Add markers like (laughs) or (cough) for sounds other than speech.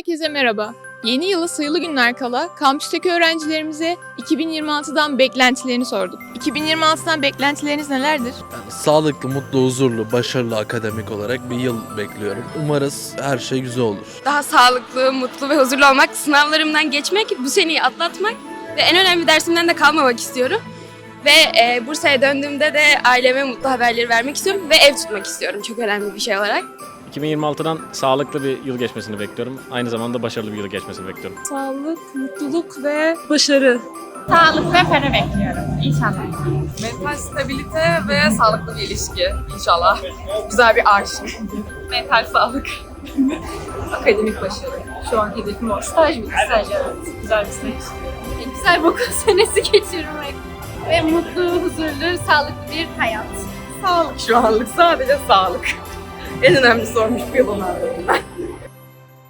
Herkese merhaba. Yeni yıla sayılı günler kala kampüsteki öğrencilerimize 2026'dan beklentilerini sorduk. 2026'dan beklentileriniz nelerdir? Sağlıklı, mutlu, huzurlu, başarılı akademik olarak bir yıl bekliyorum. Umarız her şey güzel olur. daha sağlıklı, mutlu ve huzurlu olmak, sınavlarımdan geçmek, bu seneyi atlatmak ve en önemli dersimden de kalmamak istiyorum. Ve e, Bursa'ya döndüğümde de aileme mutlu haberleri vermek istiyorum ve ev tutmak istiyorum çok önemli bir şey olarak. 2026'dan sağlıklı bir yıl geçmesini bekliyorum. Aynı zamanda başarılı bir yıl geçmesini bekliyorum. Sağlık, mutluluk ve başarı. Sağlık ve para bekliyorum inşallah. Mental stabilite ve sağlıklı bir ilişki inşallah. Güzel bir aşk. Mental sağlık. (laughs) Akademik başarı. Şu an hedefim o. Staj bir staj evet. Güzel bir staj. Güzel bir okul (laughs) senesi geçirmek ve mutlu, huzurlu, sağlıklı bir hayat. Sağlık şu anlık. Sadece sağlık. En önemlisi olmuş bir yıl onu arıyorum ben.